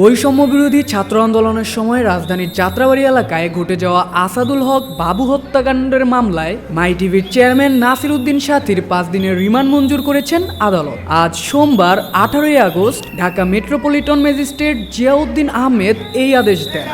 বৈষম্য বিরোধী ছাত্র আন্দোলনের সময় রাজধানীর যাত্রাবাড়ি এলাকায় ঘটে যাওয়া আসাদুল হক বাবু হত্যাকাণ্ডের মামলায় মাই টিভির চেয়ারম্যান নাসির উদ্দিন সাথীর পাঁচ দিনের রিমান্ড মঞ্জুর করেছেন আদালত। আজ সোমবার, আঠারোই আগস্ট, ঢাকা মেট্রোপলিটন ম্যাজিস্ট্রেট জিয়াউদ্দিন আহমেদ এই আদেশ দেন।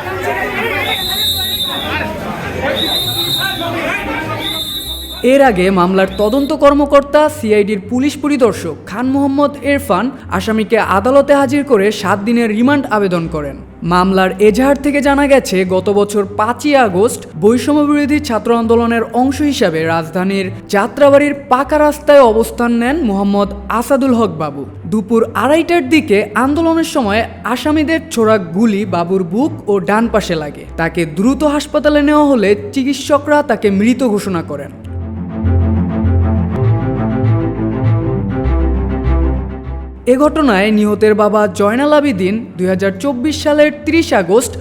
এর আগে মামলার তদন্ত কর্মকর্তা, সিআইডির পুলিশ পরিদর্শক খান মোহাম্মদ এরফান আসামিকে আদালতে হাজির করে সাত দিনের রিমান্ড আবেদন করেন। মামলার এজাহার থেকে জানা গেছে, গত বছর পাঁচই আগস্ট বৈষম্য বিরোধী ছাত্র আন্দোলনের অংশ হিসাবে রাজধানীর যাত্রাবাড়ির পাকা রাস্তায় অবস্থান নেন মোহাম্মদ আসাদুল হক বাবু। দুপুর আড়াইটার দিকে আন্দোলনের সময় আসামিদের ছোড়া গুলি বাবুর বুক ও ডান পাশে লাগে। তাকে দ্রুত হাসপাতালে নেওয়া হলে চিকিৎসকরা তাকে মৃত ঘোষণা করেন। এ ঘটনায় নিহতের বাবা জয়নাল আবিদিন দুই হাজার চব্বিশ সালের ৩০ আগস্ট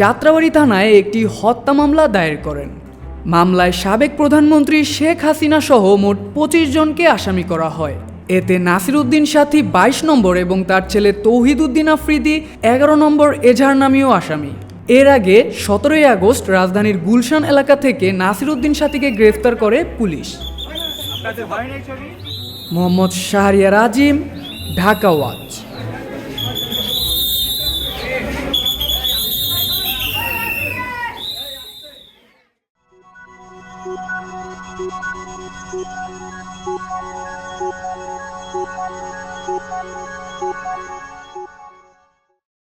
যাত্রাবাড়ি থানায় একটি হত্যা মামলা দায়ের করেন। মামলায় সাবেক প্রধানমন্ত্রী শেখ হাসিনা সহ মোট পঁচিশ জনকে আসামি করা হয়। এতে নাসির উদ্দিন সাথী বাইশ নম্বর এবং তার ছেলে তৌহিদ উদ্দিন আফ্রিদি এগারো নম্বর এজাহার নামীয় আসামি। এর আগে সতেরোই আগস্ট রাজধানীর গুলশান এলাকা থেকে নাসির উদ্দিন সাথীকে গ্রেফতার করে police. Mohammad Shahriar Azim Dhaka watch